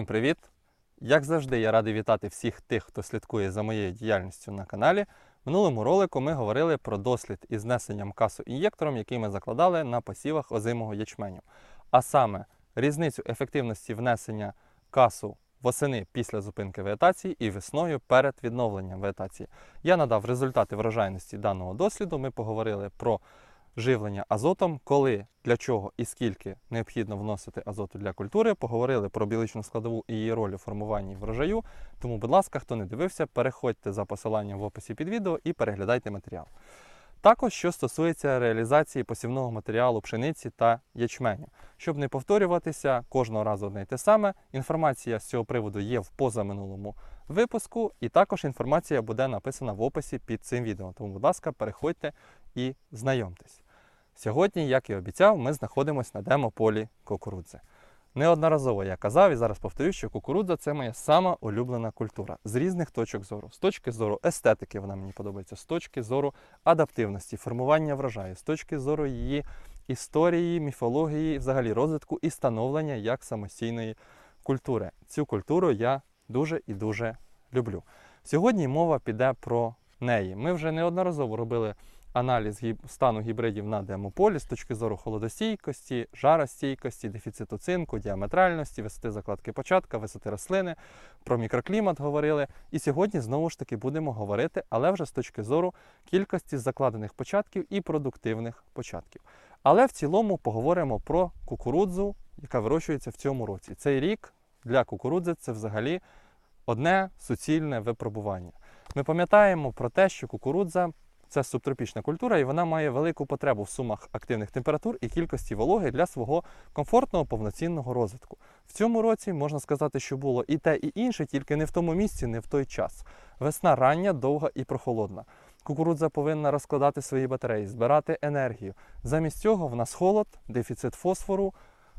Всім привіт! Як завжди, я радий вітати всіх тих, хто слідкує за моєю діяльністю на каналі. В минулому ролику ми говорили про дослід із знесенням касу ін'єктором, який ми закладали на посівах озимого ячменю. А саме різницю ефективності внесення касу восени після зупинки вегетації і весною перед відновленням вегетації. Я надав результати врожайності даного досліду. Ми поговорили про живлення азотом, коли, для чого і скільки необхідно вносити азоту для культури. Поговорили про біологічну складову і її роль у формуванні врожаю. Тому, будь ласка, хто не дивився, переходьте за посиланням в описі під відео і переглядайте матеріал. Також, що стосується реалізації посівного матеріалу пшениці та ячменю. Щоб не повторюватися кожного разу одне й те саме, інформація з цього приводу є в позаминулому випуску, і також інформація буде написана в описі під цим відео. Тому, будь ласка, переходьте і знайомтесь. Сьогодні, як і обіцяв, ми знаходимося на демо-полі кукурудзи. Неодноразово я казав і зараз повторюю, що кукурудза це моя сама улюблена культура з різних точок зору. З точки зору естетики вона мені подобається, з точки зору адаптивності, формування врожаю, з точки зору її історії, міфології, взагалі розвитку і становлення як самостійної культури. Цю культуру я дуже і дуже люблю. Сьогодні мова піде про неї. Ми вже неодноразово робили аналіз стану гібридів на демополі з точки зору холодостійкості, жаростійкості, дефіциту цинку, діаметральності, висоти закладки початка, висоти рослини, про мікроклімат говорили. І сьогодні знову ж таки будемо говорити, але вже з точки зору кількості закладених початків і продуктивних початків. Але в цілому поговоримо про кукурудзу, яка вирощується в цьому році. Цей рік для кукурудзи це взагалі одне суцільне випробування. Ми пам'ятаємо про те, що кукурудза це субтропічна культура, і вона має велику потребу в сумах активних температур і кількості вологи для свого комфортного повноцінного розвитку. В цьому році можна сказати, що було і те, і інше, тільки не в тому місці, не в той час. Весна рання, довга і прохолодна. Кукурудза повинна розкладати свої батареї, збирати енергію. Замість цього в нас холод, дефіцит фосфору,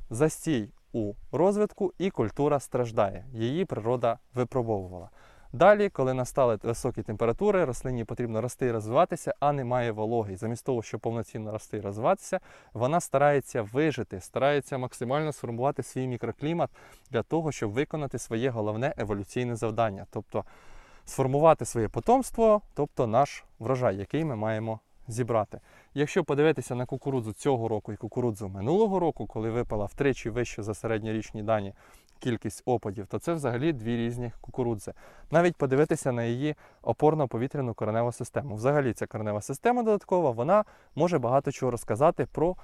застій у розвитку і культура страждає. Її природа випробовувала. Далі, коли настали високі температури, рослині потрібно рости і розвиватися, а немає вологи. Замість того, щоб повноцінно рости і розвиватися, вона старається вижити, старається максимально сформувати свій мікроклімат для того, щоб виконати своє головне еволюційне завдання, тобто сформувати своє потомство, тобто наш врожай, який ми маємо зібрати. Якщо подивитися на кукурудзу цього року і кукурудзу минулого року, коли випала втричі вище за середньорічні дані кількість опадів, то це взагалі дві різні кукурудзи. Навіть подивитися на її опорно-повітряну кореневу систему. Взагалі ця коренева система додаткова, вона може багато чого розказати про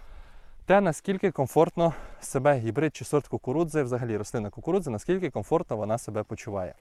те, наскільки комфортно себе гібрид чи сорт кукурудзи, взагалі рослина кукурудзи, наскільки комфортно вона себе почуває.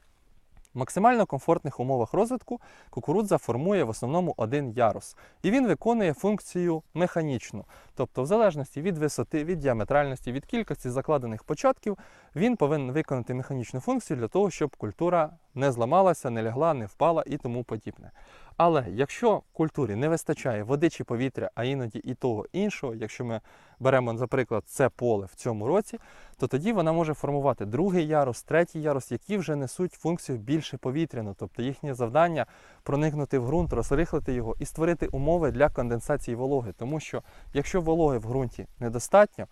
Максимально комфортних умовах розвитку кукурудза формує в основному один ярус, і він виконує функцію механічну. Тобто, в залежності від висоти, від діаметральності, від кількості закладених початків, він повинен виконати механічну функцію для того, щоб культура не зламалася, не лягла, не впала і тому подібне. Але якщо культурі не вистачає води чи повітря, а іноді і того іншого, якщо ми беремо, наприклад, це поле в цьому році, то тоді вона може формувати другий ярус, третій ярус, які вже несуть функцію більше повітряну, тобто їхнє завдання проникнути в ґрунт, розрихлити його і створити умови для конденсації вологи. Тому що якщо вологи в ґрунті недостатньо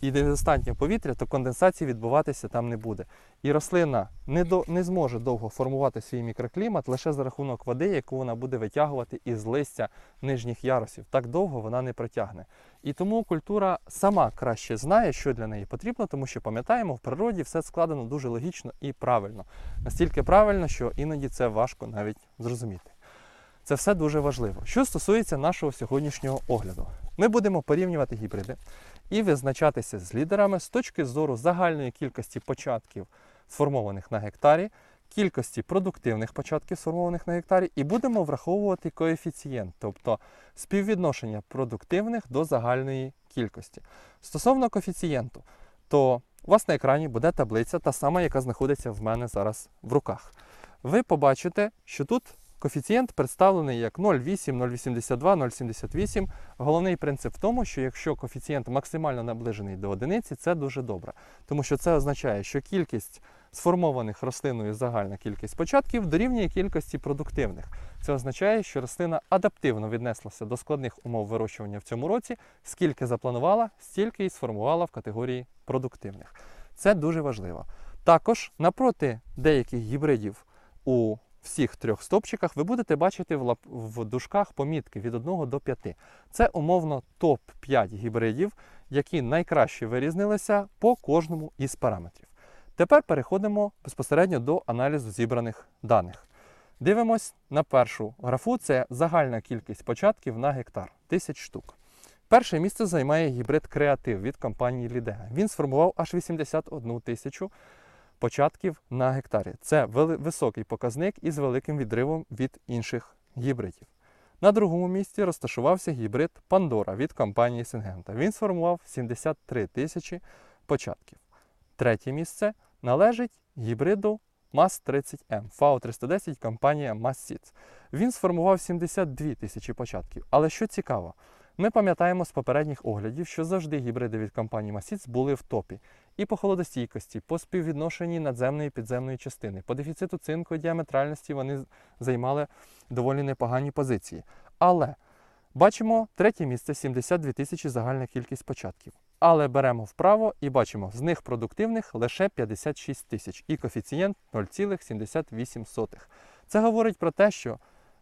і недостатньо повітря, то конденсації відбуватися там не буде. І рослина не, до, не зможе довго формувати свій мікроклімат лише за рахунок води, яку вона буде витягувати із листя нижніх ярусів. Так довго вона не протягне. І тому культура сама краще знає, що для неї потрібно, тому що пам'ятаємо, в природі все складено дуже логічно і правильно. Настільки правильно, що іноді це важко навіть зрозуміти. Це все дуже важливо. Що стосується нашого сьогоднішнього огляду, ми будемо порівнювати гібриди і визначатися з лідерами з точки зору загальної кількості початків, сформованих на гектарі, кількості продуктивних початків, сформованих на гектарі, і будемо враховувати коефіцієнт, тобто співвідношення продуктивних до загальної кількості. Стосовно коефіцієнту, то у вас на екрані буде таблиця, та сама, яка знаходиться в мене зараз в руках. Ви побачите, що тут коефіцієнт представлений як 0,8, 0,82, 0,78. Головний принцип в тому, що якщо коефіцієнт максимально наближений до одиниці, це дуже добре. Тому що це означає, що кількість сформованих рослиною загальна кількість початків дорівнює кількості продуктивних. Це означає, що рослина адаптивно віднеслася до складних умов вирощування в цьому році, скільки запланувала, стільки і сформувала в категорії продуктивних. Це дуже важливо. Також напроти деяких гібридів у всіх трьох стопчиках ви будете бачити в, лап... в дужках помітки від 1 до 5. Це умовно топ-5 гібридів, які найкраще вирізнилися по кожному із параметрів. Тепер переходимо безпосередньо до аналізу зібраних даних. Дивимось на першу графу: це загальна кількість початків на гектар 1000 штук. Перше місце займає гібрид Креатив від компанії Лідега. Він сформував аж 81 тисячу початків на гектарі. Це високий показник із великим відривом від інших гібридів. На другому місці розташувався гібрид Пандора від компанії Сингента. Він сформував 73 тисячі початків. Третє місце належить гібриду MAS-30M, FAO-310 компанія MASSIDS. Він сформував 72 тисячі початків. Але що цікаво, ми пам'ятаємо з попередніх оглядів, що завжди гібриди від компанії MASSIDS були в топі. І по холодостійкості, по співвідношенні надземної і підземної частини, по дефіциту цинку і діаметральності вони займали доволі непогані позиції. Але бачимо третє місце 72 тисячі загальна кількість початків. Але беремо вправо і бачимо, з них продуктивних лише 56 тисяч і коефіцієнт 0,78. Це говорить про те, що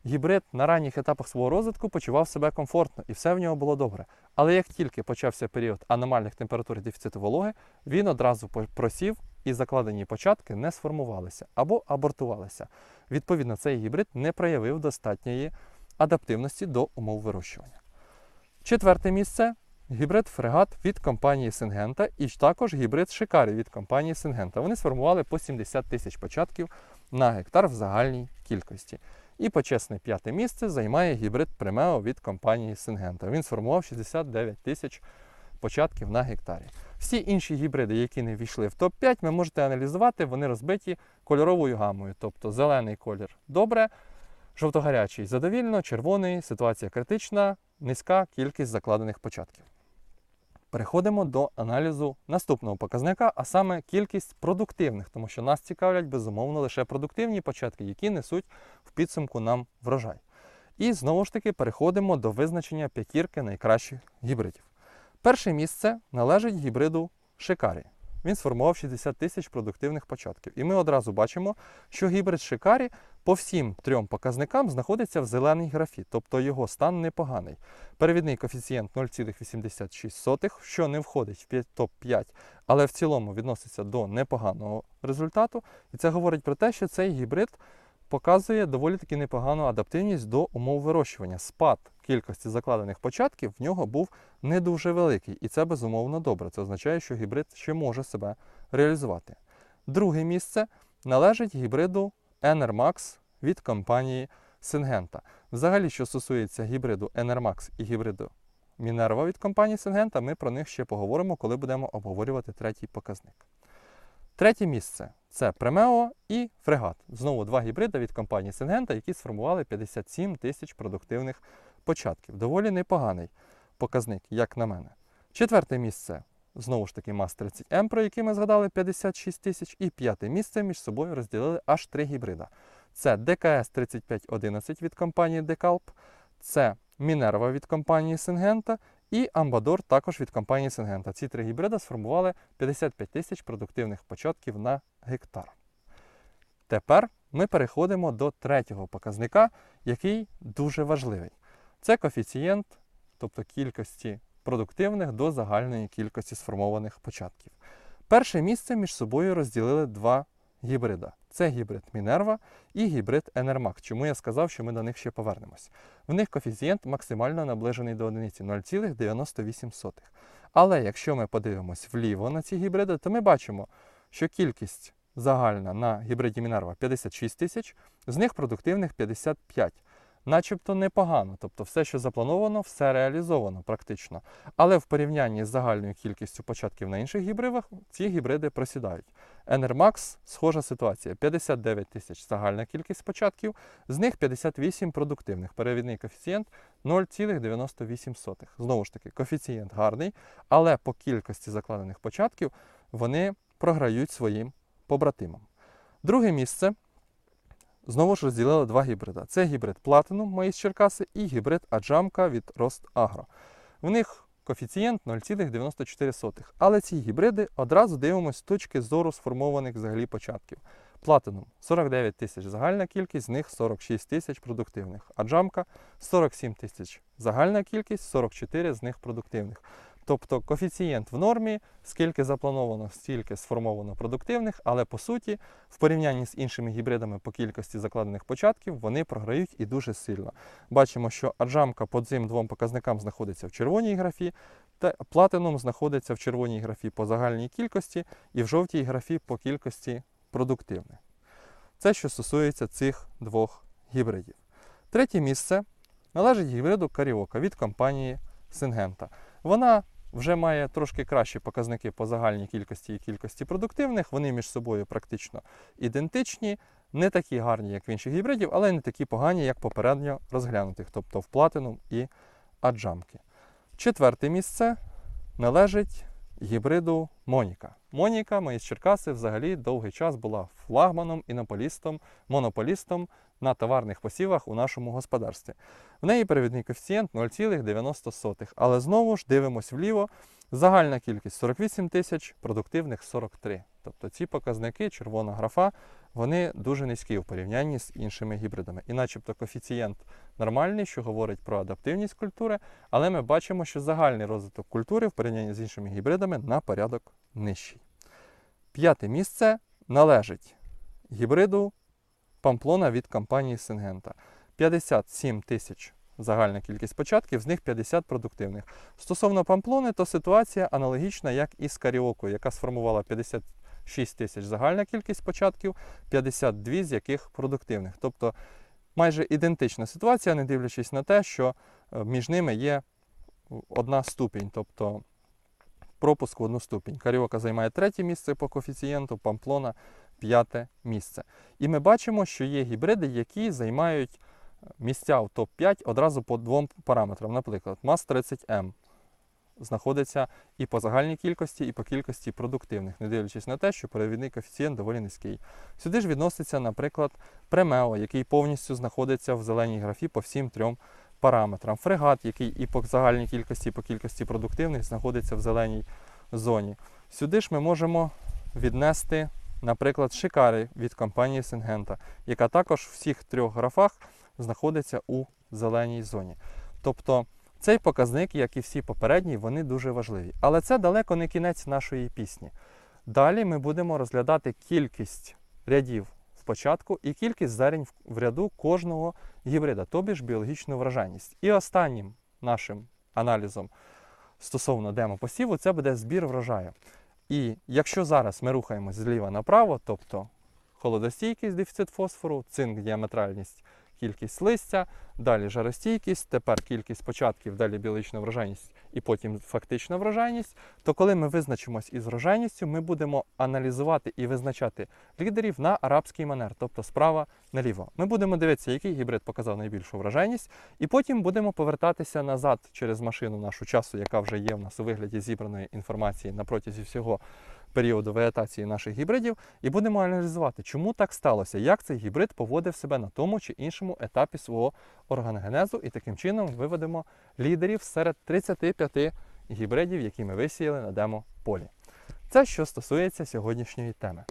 гібрид на ранніх етапах свого розвитку почував себе комфортно і все в нього було добре. Але як тільки почався період аномальних температур і дефіциту вологи, він одразу просів і закладені початки не сформувалися або абортувалися. Відповідно, цей гібрид не проявив достатньої адаптивності до умов вирощування. Четверте місце гібрид фрегат від компанії Сингента і також гібрид Шикарі від компанії Сингента. Вони сформували по 70 тисяч початків на гектар в загальній кількості. І почесне п'яте місце займає гібрид Примео від компанії Сингента. Він сформував 69 тисяч початків на гектарі. Всі інші гібриди, які не війшли в топ-5, ви можете аналізувати, вони розбиті кольоровою гамою. Тобто зелений колір добре, жовтогарячий задовільно, червоний ситуація критична, низька кількість закладених початків. Переходимо до аналізу наступного показника, а саме кількість продуктивних, тому що нас цікавлять безумовно лише продуктивні початки, які несуть в підсумку нам врожай. І знову ж таки переходимо до визначення п'ятірки найкращих гібридів. Перше місце належить гібриду Шикарі. Він сформував 60 тисяч продуктивних початків. І ми одразу бачимо, що гібрид Шикарі по всім трьом показникам знаходиться в зеленій графі, тобто його стан непоганий. Перевідний коефіцієнт 0,86, що не входить в топ-5, але в цілому відноситься до непоганого результату. І це говорить про те, що цей гібрид показує доволі таки непогану адаптивність до умов вирощування. Спад кількості закладених початків в нього був не дуже великий, і це безумовно добре. Це означає, що гібрид ще може себе реалізувати. Друге місце належить гібриду Enermax від компанії Syngenta. Взагалі, що стосується гібриду Enermax і гібриду Minerva від компанії Syngenta, ми про них ще поговоримо, коли будемо обговорювати третій показник. Третє місце це Премео і Фрегат. Знову два гібриди від компанії Syngenta, які сформували 57 тисяч продуктивних початків. Доволі непоганий показник, як на мене. Четверте місце знову ж таки МАЗ-30М, про який ми згадали 56 тисяч. І п'яте місце між собою розділили аж три гібрида. Це ДКС 3511 від компанії Decalp, це Мінерва від компанії Syngenta і Амбадор також від компанії Syngenta. Ці три гібрида сформували 55 тисяч продуктивних початків на гектар. Тепер ми переходимо до третього показника, який дуже важливий. Це коефіцієнт, тобто кількості продуктивних до загальної кількості сформованих початків. Перше місце між собою розділили два гібрида. Це гібрид Мінерва і гібрид Enermax. Чому я сказав, що ми до них ще повернемось. В них коефіцієнт максимально наближений до одиниці 0,98. Але якщо ми подивимось вліво на ці гібриди, то ми бачимо, що кількість загальна на гібриді Мінерва 56 тисяч, з них продуктивних 55. Начебто непогано, тобто все, що заплановано, все реалізовано практично. Але в порівнянні з загальною кількістю початків на інших гібридах, ці гібриди просідають. Enermax схожа ситуація: 59 тисяч загальна кількість початків, з них 58 продуктивних. Перевідний коефіцієнт 0,98. Знову ж таки, коефіцієнт гарний, але по кількості закладених початків вони програють своїм побратимам. Друге місце знову ж розділили два гібрида. Це гібрид Platinum, мої з Черкаси, і гібрид Аджамка від Рост Агро. В них коефіцієнт 0,94. Але ці гібриди одразу дивимося з точки зору сформованих взагалі початків. Platinum 49 тисяч загальна кількість, з них 46 тисяч продуктивних. А джамка 47 тисяч загальна кількість, 44 з них продуктивних. Тобто коефіцієнт в нормі, скільки заплановано, стільки сформовано продуктивних, але по суті, в порівнянні з іншими гібридами по кількості закладених початків, вони програють і дуже сильно. Бачимо, що аджамка по цим двом показникам знаходиться в червоній графі, та платином знаходиться в червоній графі по загальній кількості і в жовтій графі по кількості продуктивних. Це що стосується цих двох гібридів. Третє місце належить гібриду Каріока від компанії Сингента. Вона вже має трошки кращі показники по загальній кількості і кількості продуктивних. Вони між собою практично ідентичні, не такі гарні, як в інших гібридів, але не такі погані, як попередньо розглянутих, тобто в платинум і аджамки. Четверте місце належить гібриду Моніка. Моніка, мої з Черкаси, взагалі довгий час була флагманом, інополістом, монополістом на товарних посівах у нашому господарстві. В неї перевідний коефіцієнт 0,90, але знову ж дивимось вліво. Загальна кількість 48 тисяч, продуктивних 43. Тобто ці показники, червона графа, вони дуже низькі в порівнянні з іншими гібридами. І начебто коефіцієнт нормальний, що говорить про адаптивність культури, але ми бачимо, що загальний розвиток культури в порівнянні з іншими гібридами на порядок нижчий. П'яте місце належить гібриду Памплона від компанії Сингента. 57 тисяч загальна кількість початків, з них 50 продуктивних. Стосовно Памплони, то ситуація аналогічна, як і з Каріокою, яка сформувала 56 тисяч загальна кількість початків, 52 з яких продуктивних. Тобто майже ідентична ситуація, не дивлячись на те, що е, між ними є одна ступінь, тобто пропуск в одну ступінь. Каріока займає третє місце по коефіцієнту, Памплона п'яте місце. І ми бачимо, що є гібриди, які займають місця в топ-5 одразу по двом параметрам. Наприклад, МАЗ-30М знаходиться і по загальній кількості, і по кількості продуктивних, не дивлячись на те, що перевідний коефіцієнт доволі низький. Сюди ж відноситься, наприклад, Премео, який повністю знаходиться в зеленій графі по всім трьом параметрам. Фрегат, який і по загальній кількості, і по кількості продуктивних знаходиться в зеленій зоні. Сюди ж ми можемо віднести, наприклад, Шикари від компанії Сингента, яка також в всіх трьох графах знаходиться у зеленій зоні. Тобто цей показник, як і всі попередні, вони дуже важливі. Але це далеко не кінець нашої пісні. Далі ми будемо розглядати кількість рядів в початку і кількість зерень в ряду кожного гібрида, тобі ж біологічну вражайність. І останнім нашим аналізом стосовно демопосіву, це буде збір врожаю. І якщо зараз ми рухаємось зліва направо, тобто холодостійкість, дефіцит фосфору, цинк, діаметральність, кількість листя, далі жаростійкість, тепер кількість початків, далі біологічна врожайність і потім фактична врожайність, то коли ми визначимось із врожайністю, ми будемо аналізувати і визначати лідерів на арабський манер, тобто справа наліво. Ми будемо дивитися, який гібрид показав найбільшу врожайність, і потім будемо повертатися назад через машину нашу часу, яка вже є в нас у вигляді зібраної інформації на протязі всього періоду вегетації наших гібридів, і будемо аналізувати, чому так сталося, як цей гібрид поводив себе на тому чи іншому етапі свого органогенезу, і таким чином виведемо лідерів серед 35 гібридів, які ми висіяли на демо-полі. Це що стосується сьогоднішньої теми.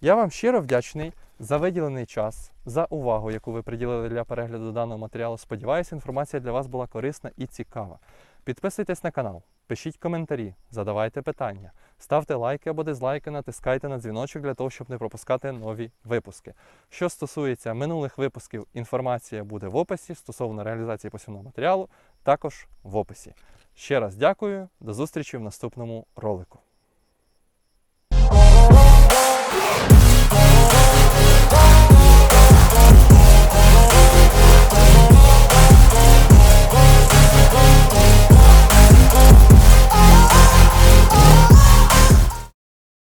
Я вам щиро вдячний за виділений час, за увагу, яку ви приділили для перегляду даного матеріалу. Сподіваюся, інформація для вас була корисна і цікава. Підписуйтесь на канал, пишіть коментарі, задавайте питання, ставте лайки або дизлайки, натискайте на дзвіночок для того, щоб не пропускати нові випуски. Що стосується минулих випусків, інформація буде в описі стосовно реалізації посівного матеріалу, також в описі. Ще раз дякую, до зустрічі в наступному ролику. Oh,